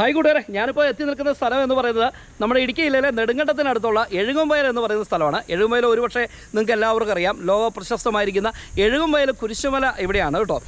Hi കൂട്ടുകാരെ ഞാനിപ്പോൾ എത്തി നിൽക്കുന്ന സ്ഥലം എന്ന് പറയുന്നത് നമ്മുടെ ഇടുക്കി ജില്ലയിലെ നെടുങ്കണ്ടത്തിനടുത്തുള്ള എഴുകുംവയൽ എന്ന് പറയുന്ന സ്ഥലമാണ്. എഴുകുംവയൽ ഒരുപക്ഷെ നിങ്ങൾക്ക് എല്ലാവർക്കും അറിയാം. ലോക പ്രശസ്തമായിരിക്കുന്ന എഴുകുംവയൽ കുരിശുമല ഇവിടെയാണ് കേട്ടോ.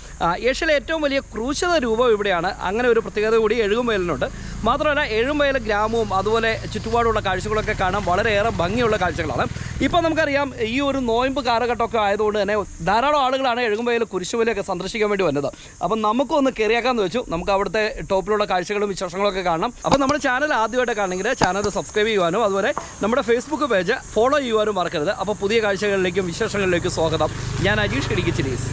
ഏഷ്യയിലെ ഏറ്റവും വലിയ ക്രൂശത രൂപം ഇവിടെയാണ്. അങ്ങനെ ഒരു പ്രത്യേകത കൂടി എഴുകുംവയലിനുണ്ട്. മാത്രമല്ല എഴുകുംവയൽ ഗ്രാമവും അതുപോലെ ചുറ്റുപാടുള്ള കാഴ്ചകളൊക്കെ കാണാൻ വളരെയേറെ ഭംഗിയുള്ള കാഴ്ചകളാണ്. ഇപ്പോൾ നമുക്കറിയാം ഈ ഒരു നോയമ്പ് കാലഘട്ടമൊക്കെ ആയതുകൊണ്ട് തന്നെ ധാരാളം ആളുകളാണ് എഴുകുംവയൽ കുരിശുമലയൊക്കെ സന്ദർശിക്കാൻ വേണ്ടി വന്നത്. അപ്പം നമുക്കൊന്ന് കയറിയാക്കാമെന്ന് വെച്ചു. നമുക്ക് അവിടുത്തെ ടോപ്പിലുള്ള കാഴ്ചകളും വിശേഷങ്ങളൊക്കെ കാണണം. അപ്പോൾ നമ്മുടെ ചാനൽ ആദ്യമായിട്ട് കാണണമെങ്കിൽ ചാനൽ സബ്സ്ക്രൈബ് ചെയ്യുവാനും അതുപോലെ നമ്മുടെ ഫേസ്ബുക്ക് പേജ് ഫോളോ ചെയ്യുവാനും മറക്കരുത്. അപ്പോൾ പുതിയ കാഴ്ചകളിലേക്കും വിശേഷങ്ങളിലേക്കും സ്വാഗതം. ഞാൻ അജീഷ് ഇടുക്കി ചിരീസ്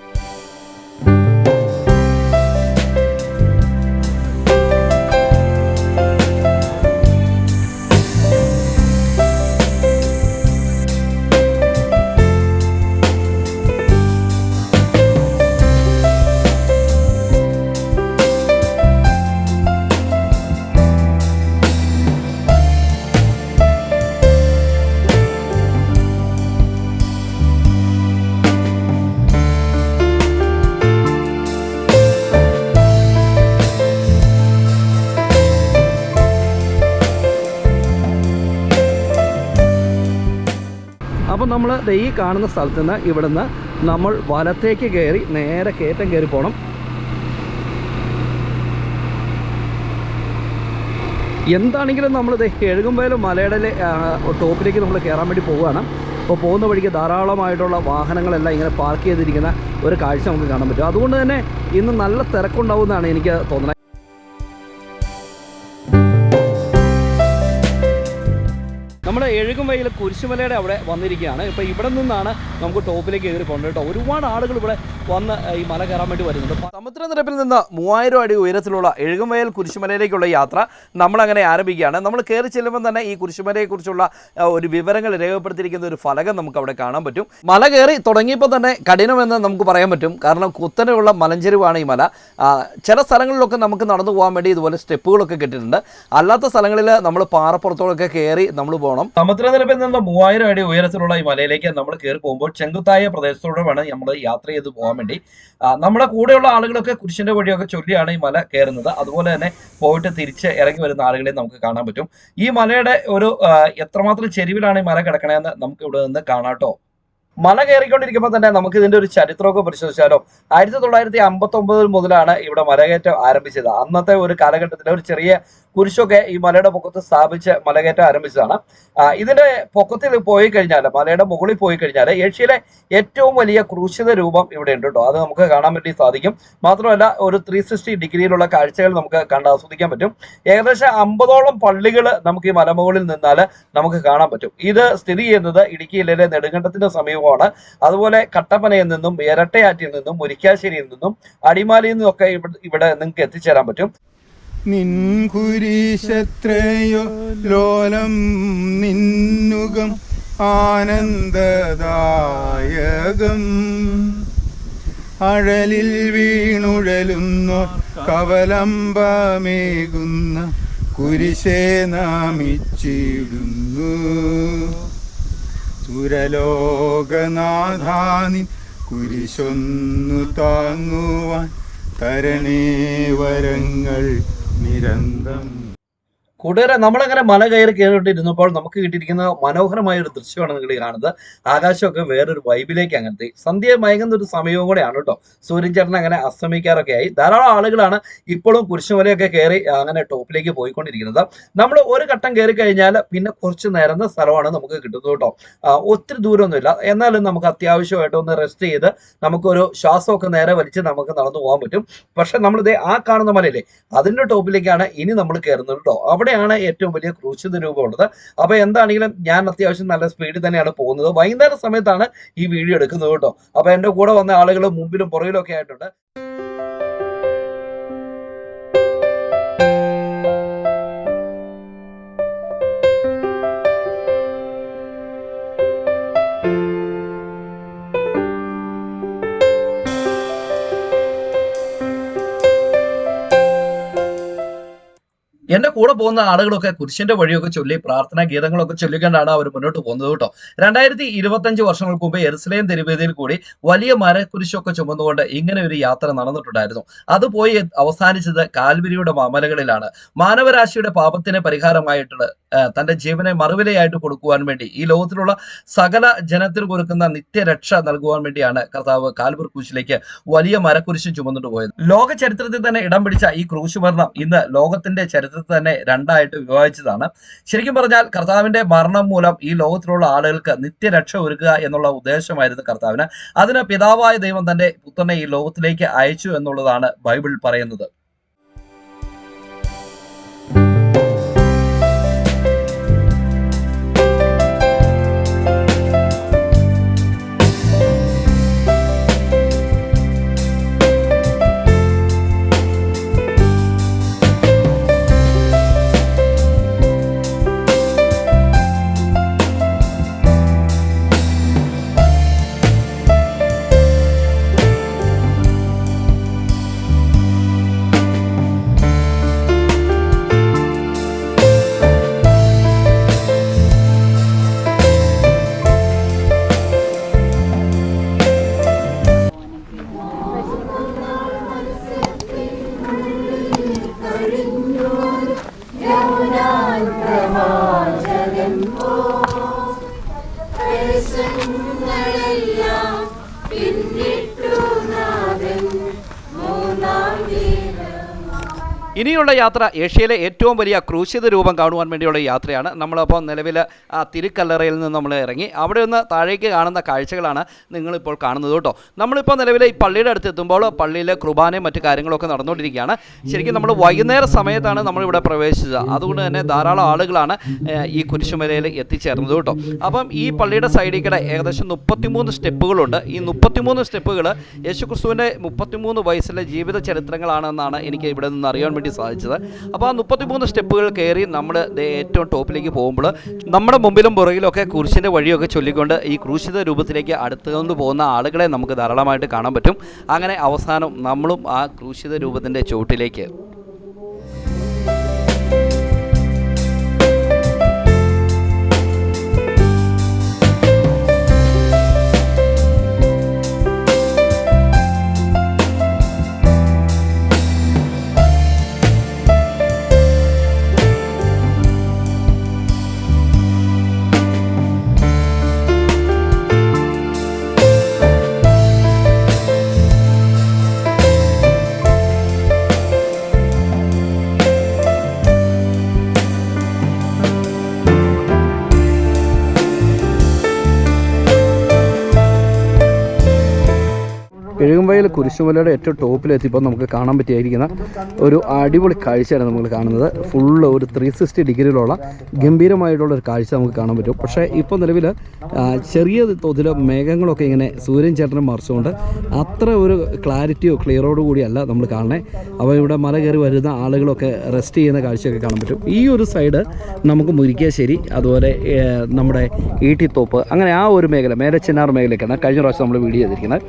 നമ്മൾ ഈ കാണുന്ന സ്ഥലത്ത് നിന്ന് ഇവിടുന്ന് നമ്മൾ വലത്തേക്ക് കയറി നേരെ കയറ്റം കയറി പോകണം എന്താണെങ്കിലും നമ്മൾ എഴുകുമ്പോൾ മലയുടെ ടോപ്പിലേക്ക് നമ്മൾ കയറാൻ വേണ്ടി പോവുകയാണ്. അപ്പോൾ പോകുന്ന വഴിക്ക് ധാരാളമായിട്ടുള്ള വാഹനങ്ങളെല്ലാം ഇങ്ങനെ പാർക്ക് ചെയ്തിരിക്കുന്ന ഒരു കാഴ്ച നമുക്ക് കാണാൻ പറ്റും. അതുകൊണ്ട് തന്നെ ഇന്ന് നല്ല തിരക്കുണ്ടാവുമെന്നാണ് എനിക്ക് തോന്നുന്നത്. നമ്മുടെ എഴുകുംവയിൽ കുരിശുമലയുടെ അവിടെ വന്നിരിക്കുകയാണ്. ഇപ്പോൾ ഇവിടെ നിന്നാണ് നമുക്ക് ടോപ്പിലേക്ക് കയറി പോകേണ്ടത് കേട്ടോ. ഒരുപാട് ആളുകൾ ഇവിടെ വന്ന് ഈ മല കയറാൻ വേണ്ടി വരുന്നുണ്ട്. സമുദ്രനിരപ്പിൽ നിന്ന് മൂവായിരം അടി ഉയരത്തിലുള്ള എഴുകുംവയൽ കുരിശുമലയിലേക്കുള്ള യാത്ര നമ്മളങ്ങനെ ആരംഭിക്കുകയാണ്. നമ്മൾ കയറി ചെല്ലുമ്പോൾ തന്നെ ഈ കുരിശുമലയെക്കുറിച്ചുള്ള ഒരു വിവരങ്ങൾ രേഖപ്പെടുത്തിയിരിക്കുന്ന ഒരു ഫലകം നമുക്ക് അവിടെ കാണാൻ പറ്റും. മല കയറി തുടങ്ങിയപ്പോൾ തന്നെ കഠിനമെന്ന് നമുക്ക് പറയാൻ പറ്റും. കാരണം കുത്തനെയുള്ള മലഞ്ചെരുവാണ് ഈ മല. ചില സ്ഥലങ്ങളിലൊക്കെ നമുക്ക് നടന്നു പോകാൻ വേണ്ടി ഇതുപോലെ സ്റ്റെപ്പുകളൊക്കെ കിട്ടിയിട്ടുണ്ട്. അല്ലാത്ത സ്ഥലങ്ങളിൽ നമ്മൾ പാറപ്പുറത്തോടൊക്കെ കയറി നമ്മൾ പോകണം. സമുദ്രനിരപ്പിൽ നിന്ന് മൂവായിരം അടി ഉയരത്തിലുള്ള ഈ മലയിലേക്ക് നമ്മൾ കയറി പോകുമ്പോൾ ചെങ്കുത്തായ പ്രദേശത്തോടെ വേണം നമ്മൾ യാത്ര ചെയ്ത് പോകാൻ വേണ്ടി. നമ്മുടെ കൂടെയുള്ള ആളുകളൊക്കെ കുരിശിന്റെ വഴിയൊക്കെ ചൊല്ലിയാണ് ഈ മല കയറുന്നത്. അതുപോലെ തന്നെ പോയിട്ട് തിരിച്ച് ഇറങ്ങി വരുന്ന ആളുകളെ നമുക്ക് കാണാൻ പറ്റും. ഈ മലയുടെ ഒരു എത്രമാത്രം ചെരിവിലാണ് ഈ മല കിടക്കണതെന്ന് നമുക്ക് ഇവിടെ നിന്ന് കാണാട്ടോ മല കയറിക്കൊണ്ടിരിക്കുമ്പോൾ തന്നെ നമുക്ക് ഇതിന്റെ ഒരു ചരിത്രമൊക്കെ പരിശോധിച്ചാലോ? ആയിരത്തി തൊള്ളായിരത്തി അമ്പത്തി ഒമ്പതിൽ മുതലാണ് ഇവിടെ മലകയറ്റം ആരംഭിച്ചത്. അന്നത്തെ ഒരു കാലഘട്ടത്തിലെ ഒരു ചെറിയ കുരിശൊക്കെ ഈ മലയുടെ പൊക്കത്ത് സ്ഥാപിച്ച് മലകയറ്റം ആരംഭിച്ചതാണ്. ഇതിന്റെ പൊക്കത്തിൽ പോയി കഴിഞ്ഞാൽ മലയുടെ മുകളിൽ പോയി കഴിഞ്ഞാൽ ഏഷ്യയിലെ ഏറ്റവും വലിയ ക്രൂശിത രൂപം ഇവിടെ ഉണ്ട് കേട്ടോ. അത് നമുക്ക് കാണാൻ വേണ്ടി സാധിക്കും. മാത്രമല്ല ഒരു ത്രീ സിക്സ്റ്റി ഡിഗ്രിയിലുള്ള കാഴ്ചകൾ നമുക്ക് കണ്ട് ആസ്വദിക്കാൻ പറ്റും. ഏകദേശം അമ്പതോളം പള്ളികൾ നമുക്ക് ഈ മലമുകളിൽ നിന്നാൽ നമുക്ക് കാണാൻ പറ്റും. ഇത് സ്ഥിതി ചെയ്യുന്നത് ഇടുക്കി ജില്ലയിലെ നെടുങ്കണ്ടത്തിന്റെ സമീപമാണ് അതുപോലെ കട്ടപ്പനയിൽ നിന്നും ഇരട്ടയാറ്റിൽ നിന്നും മുരിക്കാശ്ശേരിയിൽ നിന്നും അടിമാലിയിൽ നിന്നും ഒക്കെ ഇവിടെ നിങ്ങൾക്ക് എത്തിച്ചേരാൻ പറ്റും. നിൻകുരീശത്രയോ ലോലം നിന്നുകം ആനന്ദദായകം. അഴലിൽ വീണുഴലുന്നു കവലമ്പമേകുന്ന കുരിശേ നാമിച്ചിടുന്നു സുരലോകനാഥാനി കുരിശൊന്നു താങ്ങുവാൻ തരണേ വരങ്ങൾ നിരന്തം കൂട്ടുകാരെ നമ്മളങ്ങനെ മല കയറി കയറിയിട്ടിരുന്നപ്പോൾ നമുക്ക് കിട്ടിയിരിക്കുന്ന മനോഹരമായ ഒരു ദൃശ്യമാണ് നിങ്ങൾ കാണുന്നത്. ആകാശമൊക്കെ വേറൊരു വൈബിലേക്ക് അങ്ങനത്തെ സന്ധ്യ മയങ്ങുന്ന ഒരു സമയവും കൂടെയാണ് കേട്ടോ സൂര്യൻ ചേട്ടൻ അങ്ങനെ അസ്തമിക്കാറൊക്കെ ആയി. ധാരാളം ആളുകളാണ് ഇപ്പോഴും കുരിശുമലയൊക്കെ കയറി അങ്ങനെ ടോപ്പിലേക്ക് പോയിക്കൊണ്ടിരിക്കുന്നത്. നമ്മൾ ഒരു ഘട്ടം കയറി കഴിഞ്ഞാൽ പിന്നെ കുറച്ച് നേരം സ്ഥലമാണ് നമുക്ക് കിട്ടുന്നത് കേട്ടോ ഒത്തിരി ദൂരമൊന്നുമില്ല. എന്നാലും നമുക്ക് അത്യാവശ്യമായിട്ട് ഒന്ന് റെസ്റ്റ് ചെയ്ത് നമുക്കൊരു ശ്വാസമൊക്കെ നേരെ വലിച്ച് നമുക്ക് നടന്നു പോകാൻ പറ്റും. പക്ഷെ നമ്മളിത് ആ കാണുന്ന മലയില്ലേ അതിന്റെ ടോപ്പിലേക്കാണ് ഇനി നമ്മൾ കയറുന്നത് കേട്ടോ അവിടെയാണ് ഏറ്റവും വലിയ ക്രൂശിത രൂപം ഉള്ളത് അപ്പൊ എന്താണെങ്കിലും ഞാൻ അത്യാവശ്യം നല്ല സ്പീഡിൽ തന്നെയാണ് പോകുന്നത്. വൈകുന്നേര സമയത്താണ് ഈ വീഡിയോ എടുക്കുന്നത് കേട്ടോ. അപ്പൊ എന്റെ കൂടെ വന്ന ആളുകൾ മുമ്പിലും പുറകിലും ഒക്കെ ആയിട്ടുണ്ട്. എന്റെ കൂടെ പോകുന്ന ആളുകളൊക്കെ കുരിശിന്റെ വഴിയൊക്കെ ചൊല്ലി പ്രാർത്ഥനാ ഗീതങ്ങളൊക്കെ ചൊല്ലിക്കൊണ്ടാണ് അവർ മുന്നോട്ട് പോകുന്നത് കേട്ടോ. രണ്ടായിരത്തി ഇരുപത്തഞ്ച് വർഷങ്ങൾക്ക് മുമ്പ് എറുസലേം തിരുവേദിയിൽ കൂടി വലിയ മരക്കുരിശൊക്കെ ചുമന്നുകൊണ്ട് ഇങ്ങനെ ഒരു യാത്ര നടന്നിട്ടുണ്ടായിരുന്നു. അത് പോയി അവസാനിച്ചത് കാൽവരിയുടെ മാമലകളിലാണ്. മാനവരാശിയുടെ പാപത്തിന് പരിഹാരമായിട്ടുള്ള തന്റെ ജീവനെ മറുവിലയായിട്ട് കൊടുക്കുവാൻ വേണ്ടി ഈ ലോകത്തിലുള്ള സകല ജനത്തിന് കൊടുക്കുന്ന നിത്യരക്ഷ നൽകുവാൻ വേണ്ടിയാണ് കർത്താവ് കാൽവർ ക്രൂശിലേക്ക് വലിയ മരക്കുരിശും ചുമന്നിട്ട് പോയത്. ലോക ചരിത്രത്തിൽ തന്നെ ഇടം പിടിച്ച ഈ ക്രൂശ് മരണം ഇന്ന് ലോകത്തിന്റെ ചരിത്രത്തിൽ തന്നെ രണ്ടായിട്ട് വിഭാഗിച്ചതാണ് ശരിക്കും പറഞ്ഞാൽ കർത്താവിന്റെ മരണം മൂലം ഈ ലോകത്തിലുള്ള ആളുകൾക്ക് നിത്യരക്ഷ ഒരുക്കുക എന്നുള്ള ഉദ്ദേശമായിരുന്നു കർത്താവിന്. അതിന് പിതാവായ ദൈവം തന്റെ പുത്രനെ ഈ ലോകത്തിലേക്ക് അയച്ചു എന്നുള്ളതാണ് ബൈബിൾ പറയുന്നത്. െല്ലാം ഇനിയുള്ള യാത്ര ഏഷ്യയിലെ ഏറ്റവും വലിയ ക്രൂശിത രൂപം കാണുവാൻ വേണ്ടിയുള്ള യാത്രയാണ്. നമ്മളപ്പോൾ നിലവിൽ ആ തിരുക്കല്ലറയിൽ നിന്ന് നമ്മൾ ഇറങ്ങി. അവിടെ നിന്ന് താഴേക്ക് കാണുന്ന കാഴ്ചകളാണ് നിങ്ങളിപ്പോൾ കാണുന്നത് കേട്ടോ. നമ്മളിപ്പോൾ നിലവിൽ ഈ പള്ളിയുടെ അടുത്ത് എത്തുമ്പോൾ പള്ളിയിലെ കുർബാനയും മറ്റു കാര്യങ്ങളൊക്കെ നടന്നുകൊണ്ടിരിക്കുകയാണ്. ശരിക്കും നമ്മൾ വൈകുന്നേര സമയത്താണ് നമ്മളിവിടെ പ്രവേശിച്ചത്. അതുകൊണ്ട് തന്നെ ധാരാളം ആളുകളാണ് ഈ കുരിശുമലയിൽ എത്തിച്ചേർന്നത് കേട്ടോ. അപ്പം ഈ പള്ളിയുടെ സൈഡിൽ കൂടെ ഏകദേശം മുപ്പത്തിമൂന്ന് സ്റ്റെപ്പുകളുണ്ട്. ഈ മുപ്പത്തിമൂന്ന് സ്റ്റെപ്പുകൾ യേശുക്രിസ്തുവിന്റെ മുപ്പത്തിമൂന്ന് വയസ്സിലെ ജീവിത ചരിത്രങ്ങളാണെന്നാണ് എനിക്ക് ഇവിടെ നിന്ന് അറിയാൻ വേണ്ടി സാധിച്ചത്. അപ്പോൾ ആ മുപ്പത്തിമൂന്ന് സ്റ്റെപ്പുകൾ കയറി നമ്മൾ ഏറ്റവും ടോപ്പിലേക്ക് പോകുമ്പോൾ നമ്മുടെ മുമ്പിലും പുറകിലും ഒക്കെ കുരിശിന്റെ വഴിയൊക്കെ ചൊല്ലിക്കൊണ്ട് ഈ ക്രൂശിത രൂപത്തിലേക്ക് അടുത്തുകൊണ്ട് പോകുന്ന ആളുകളെ നമുക്ക് ധാരാളമായിട്ട് കാണാൻ പറ്റും. അങ്ങനെ അവസാനം നമ്മളും ആ ക്രൂശിത രൂപത്തിന്റെ ചുവട്ടിലേക്ക് കുരിശുമലയുടെ ഏറ്റവും ടോപ്പിലെത്തിയപ്പോൾ നമുക്ക് കാണാൻ പറ്റിയായിരിക്കുന്ന ഒരു അടിപൊളി കാഴ്ചയാണ് നമ്മൾ കാണുന്നത്. ഫുള്ള് ഒരു ത്രീ സിക്സ്റ്റി ഡിഗ്രിയിലുള്ള ഗംഭീരമായിട്ടുള്ള ഒരു കാഴ്ച നമുക്ക് കാണാൻ പറ്റും. പക്ഷേ ഇപ്പോൾ നിലവിൽ ചെറിയ തോതിൽ മേഘങ്ങളൊക്കെ ഇങ്ങനെ സൂര്യൻ ചേട്ടനെ മറിച്ചുകൊണ്ട് അത്ര ഒരു ക്ലാരിറ്റിയോ ക്ലിയറോടു കൂടിയല്ല നമ്മൾ കാണണേ അപ്പോൾ ഇവിടെ മല കയറി വരുന്ന ആളുകളൊക്കെ റെസ്റ്റ് ചെയ്യുന്ന കാഴ്ചയൊക്കെ കാണാൻ പറ്റും. ഈ ഒരു സൈഡ് നമുക്ക് മുരിക്കാശ്ശേരി അതുപോലെ നമ്മുടെ ഈട്ടിത്തോപ്പ് അങ്ങനെ ആ ഒരു മേഖല മേലച്ചെന്നാർ മേഖലയൊക്കെയാണ് കഴിഞ്ഞ പ്രാവശ്യം നമ്മൾ വീഡിയോ ചെയ്തിരിക്കുന്നത്.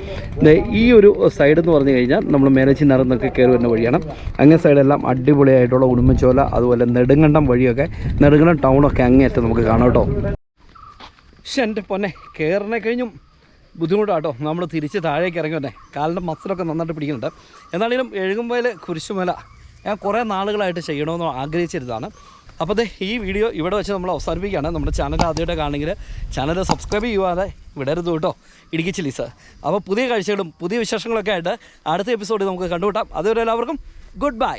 ഈ ഒരു സൈഡ് എന്ന് പറഞ്ഞു കഴിഞ്ഞാൽ നമ്മൾ മേലച്ചിന്നാർ എന്നൊക്കെ കയറി വരുന്ന വഴിയാണ്. അങ്ങനെ സൈഡെല്ലാം അടിപൊളിയായിട്ടുള്ള ഉടുമ്പച്ചോല അതുപോലെ നെടുങ്കണ്ടം വഴിയൊക്കെ നെടുങ്കണ്ടം ടൗണൊക്കെ അങ്ങേയറ്റം നമുക്ക് കാണാം കേട്ടോ. പക്ഷെ എന്റെ പൊന്നെ കയറിനെ കഴിഞ്ഞും ബുദ്ധിമുട്ടാട്ടോ. നമ്മൾ തിരിച്ച് താഴേക്ക് ഇറങ്ങി വന്നെ. കാലിന്റെ മസിലൊക്കെ നന്നായിട്ട് പിടിക്കുന്നുണ്ട്. എന്നാണെങ്കിലും എഴുകുമ്പോൾ കുരിശുമല. ഞാൻ കുറേ നാളുകളായിട്ട് ചെയ്യണമെന്ന് ആഗ്രഹിച്ചിരുന്നതാണ്. അപ്പോൾ അതെ ഈ വീഡിയോ ഇവിടെ വെച്ച് നമ്മൾ അവസാനിപ്പിക്കുകയാണ്. നമ്മുടെ ചാനൽ ആദ്യമായിട്ട് കാണണമെങ്കിൽ ചാനൽ സബ്സ്ക്രൈബ് ചെയ്യുവാതെ വിടരുത് കേട്ടോ. ഇടുക്കി ചില്ലീസ് അപ്പോൾ പുതിയ കാഴ്ചകളും പുതിയ വിശേഷങ്ങളൊക്കെ ആയിട്ട് അടുത്ത എപ്പിസോഡിൽ നമുക്ക് കണ്ടുകൂട്ടാം അതുവരെ എല്ലാവർക്കും ഗുഡ് ബൈ